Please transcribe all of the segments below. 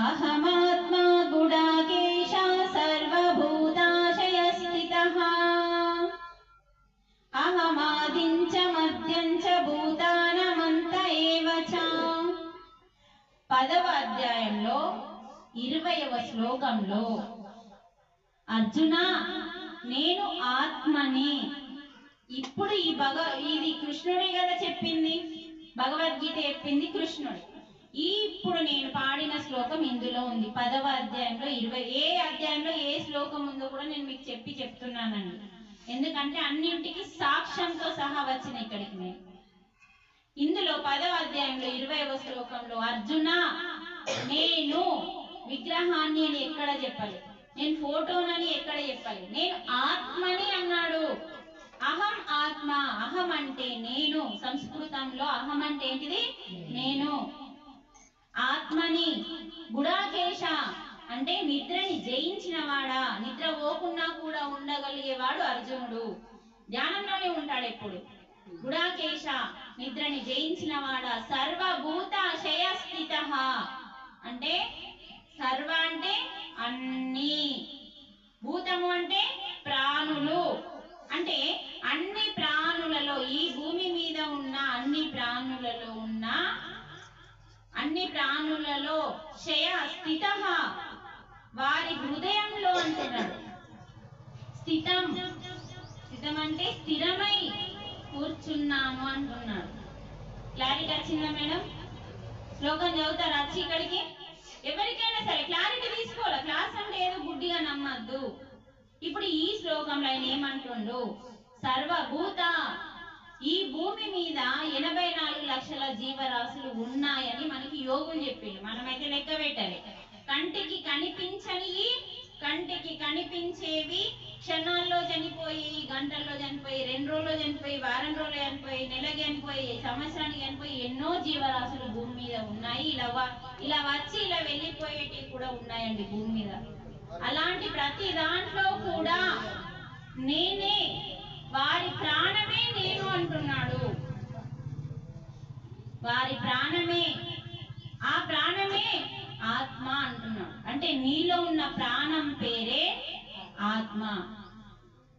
అహమాత్మా గుడాకేశ సర్వభూతాశయస్థితః అహమాదించ మధ్యంచ భూతానమంత ఏవ పదవ అధ్యాయంలో ఇరవయవ శ్లోకంలో అర్జున నేను ఆత్మని. ఇప్పుడు ఈ భగ ఇది కృష్ణుడే కదా చెప్పింది. భగవద్గీత చెప్పింది కృష్ణుడు. ఈ ఇప్పుడు నేను పాడిన శ్లోకం ఇందులో ఉంది. పదవ అధ్యాయంలో ఇరవై ఏ అధ్యాయంలో ఏ శ్లోకం ఉందో కూడా నేను మీకు చెప్పి చెప్తున్నానండి ఎందుకంటే అన్నింటికి సాక్ష్యంతో సహా వచ్చిన ఇక్కడికి నేను. ఇందులో పదవ అధ్యాయంలో ఇరవైవ శ్లోకంలో అర్జున నేను విగ్రహాన్ని అని ఎక్కడ చెప్పాలి? నేను ఫోటోనని ఎక్కడ చెప్పాలి? నేను ఆత్మని అన్నాడు. అహం ఆత్మ అహం అంటే నేను. సంస్కృతంలో అహం అంటే ఏంటిది? నేను. ఆత్మని గుడాకేశ అంటే నిద్రని జయించిన వాడా నిద్ర పోకున్నా కూడా ఉండగలిగేవాడు అర్జునుడు. ధ్యానంలోనే ఉంటాడు ఎప్పుడు గుడాకేశ నిద్రని జయించిన వాడా సర్వభూత శయస్థిత అంటే సర్వ అంటే అన్న భూతము అంటే ప్రాణులు అంటే అన్ని ప్రాణులలో ఈ భూమి మీద ఉన్న అన్ని ప్రాణులలో ఉన్న అన్ని ప్రాణులలో క్షయ స్థిత. వారి హృదయంలో అంటున్నాడు స్థితం. స్థితం అంటే స్థిరమై కూర్చున్నాను అంటున్నాడు క్లారిటీ వచ్చిందా మేడం? శ్లోకం చదువుతారా వచ్చి ఇక్కడికి. ఎవరికైనా సరే క్లారిటీ తీసుకోవాలి? క్లాస్ అంటే ఏదో గుడ్డిగా నమ్మద్దు. ఇప్పుడు ఈ శ్లోకంలో ఆయన ఏమంటుండు? సర్వభూత ఈ భూమి మీద ఎనభై నాలుగు లక్షల జీవరాశులు ఉన్నాయని మనకి యోగులు చెప్పిండు. మనమైతే లెక్క పెట్టాలి. కంటికి కనిపించని కంటికి కనిపించేవి క్షణాల్లో చనిపోయి గంటల్లో చనిపోయి రెండు రోజుల్లో చనిపోయి వారం రోజులు చనిపోయి నెలకి చనిపోయి సంవత్సరానికి చనిపోయి ఎన్నో జీవరాశులు భూమి మీద ఉన్నాయి. ఇలా ఇలా వచ్చి ఇలా వెళ్ళిపోయేటివి కూడా ఉన్నాయండి భూమి మీద. అలాంటి ప్రతి దాంట్లో కూడా నేనే వారి ప్రాణమే నేను అంటున్నాడు. వారి ప్రాణమే ఆ ప్రాణమే ఆత్మ అంటున్నాడు. అంటే నీలో ఉన్న ప్రాణం పేరే ఆత్మ.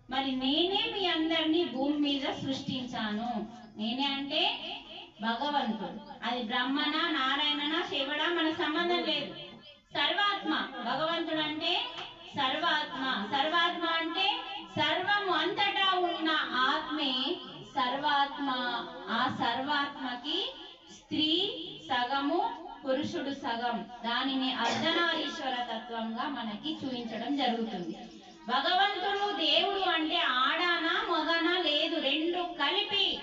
మరి నేనే మీ అందరినీ భూమి మీద సృష్టించాను. నేనే అంటే భగవంతుడు. అది బ్రహ్మణ నారాయణన శివడ మన సంబంధం లేదు. సర్వాత్మ. భగవంతుడు అంటే సర్వాత్మ. సర్వాత్మ అంటే సర్వము అంతటా ఉన్న ఆత్మే సర్వాత్మ ఆ సర్వాత్మకి స్త్రీ సగము పురుషుడు సగం. దానిని అర్ధనారీశ్వర తత్వంగా మనకి చూపించడం జరుగుతుంది. భగవంతుడు దేవుడు అంటే ఆడానా మగనా లేదు. రెండు కలిపి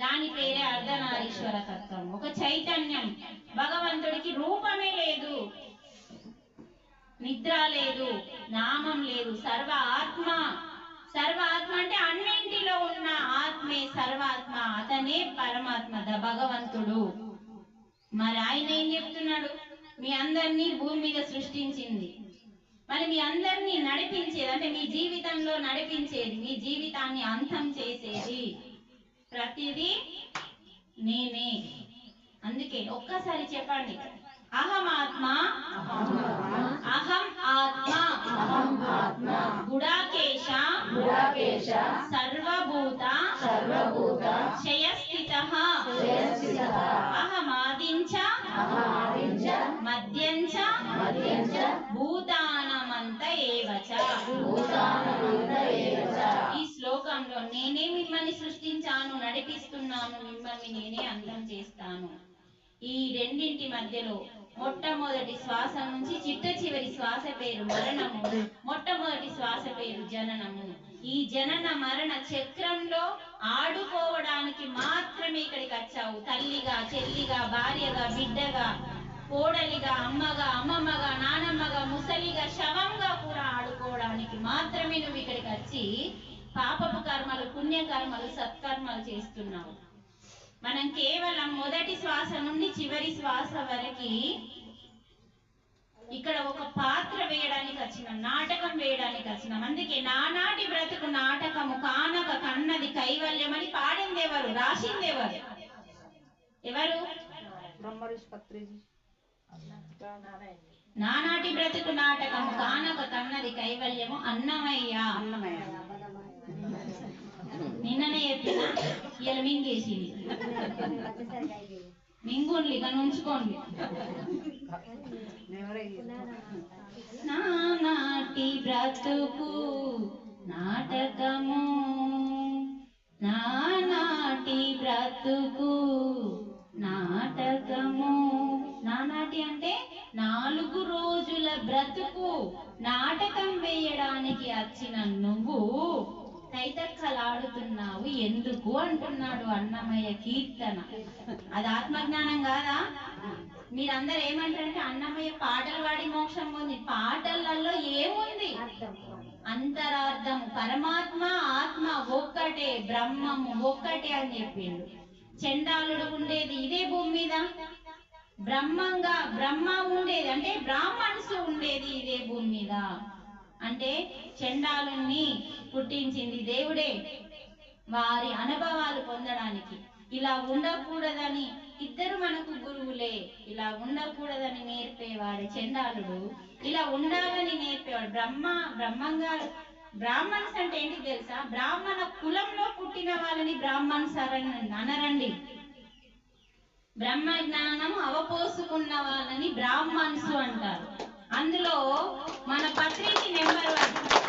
దాని పేరే అర్ధనారీశ్వర తత్వం. ఒక చైతన్యం. భగవంతుడికి రూపమే లేదు. నిద్ర లేదు. నామం లేదు. సర్వ ఆత్మ సర్వ ఆత్మ అంటే అన్నింటిలో ఉన్న ఆత్మే సర్వాత్మ అతనే పరమాత్మ ద భగవంతుడు. మరి ఆయన ఏం చెప్తున్నాడు? మీ అందరినీ భూమి మీద సృష్టించింది. మరి మీ అందరినీ నడిపించేది అంటే మీ జీవితంలో నడిపించేది మీ జీవితాన్ని అంతం చేసేది ప్రతిదీ నేనే. అందుకే ఒక్కసారి చెప్పండి. అహమాదించ అహమాదించ మధ్యంచ మధ్యంచ భూతానమంత ఏవచ. భూతానమంత ఏవ చ. ఈ శ్లోకంలో నేనే మిమ్మల్ని సృష్టించాను నడిపిస్తున్నాను మిమ్మల్ని నేనే అంతం చేస్తాను. ఈ రెండింటి మధ్యలో మొట్టమొదటి శ్వాస నుంచి చిట్ట చివరి శ్వాస పేరు మరణము మొట్టమొదటి శ్వాస పేరు జననము. ఈ జనన మరణ చక్రంలో ఆడుకోవడానికి మాత్రమే ఇక్కడికి వచ్చావు. తల్లిగా చెల్లిగా భార్యగా బిడ్డగా కోడలిగా అమ్మగా అమ్మమ్మగా నానమ్మగా ముసలిగా శవంగా కూడా ఆడుకోవడానికి మాత్రమే నువ్వు ఇక్కడికి వచ్చి పాపపు కర్మలు పుణ్యకర్మలు సత్కర్మలు చేస్తున్నావు. మనం కేవలం మొదటి శ్వాస నుండి చివరి శ్వాస వరకు ఇక్కడ ఒక పా వేయడానికి వచ్చిన నాటకం వేయడానికి వచ్చినాం అందుకే నానాటి బ్రతుకు నాటకము కానక కన్నది కైవల్యం అని పాడిందేవారు రాసిందేవారు. ఎవరు? నానాటి బ్రతుకు నాటకము కానక కన్నది కైవల్యము అన్నమయ్య. అన్నమయ్య నిన్ననే చెప్పిన ఇలా మింగేసింది. మింగుండి కానీ ఉంచుకోండి నానాటి బ్రతుకు నాటకము. నానాటి బ్రతుకు నాటకము. నానాటి అంటే నాలుగు రోజుల బ్రతుకు. నాటకం వేయడానికి వచ్చిన నువ్వు తైతక్కలాడుతున్నావు. ఎందుకు అంటున్నాడు అన్నమయ్య కీర్తన. అది ఆత్మజ్ఞానం కాదా? మీరందరూ ఏమంటారంటే అన్నమయ్య పాటలు పాడి మోక్షం పొంది పాటలలో ఏముంది? అంతరార్థం. పరమాత్మ ఆత్మ ఒక్కటే బ్రహ్మము ఒక్కటే అని చెప్పిండు. చండాలుడు ఉండేది ఇదే భూమి మీద. బ్రహ్మంగా బ్రహ్మ ఉండేది. అంటే బ్రాహ్మణ్స్ ఉండేది ఇదే భూమి మీద. అంటే చండాలుణ్ణి పుట్టించింది దేవుడే. వారి అనుభవాలు పొందడానికి. ఇలా ఉండకూడదని ఇద్దరు మనకు గురువులే. ఇలా ఉండకూడదని నేర్పేవాడు చండాలుడు. ఇలా ఉండాలని నేర్పేవాడు బ్రహ్మ బ్రహ్మంగా బ్రాహ్మణ్స్ అంటే ఏంటి తెలుసా? బ్రాహ్మణ కులంలో పుట్టిన వాళ్ళని బ్రాహ్మణ్స్ అరన్- అనరండి. బ్రహ్మ జ్ఞానం అవపోసుకున్న వాళ్ళని బ్రాహ్మణ్స్ అంటారు. అందులో మన పత్రిక నెంబర్ వన్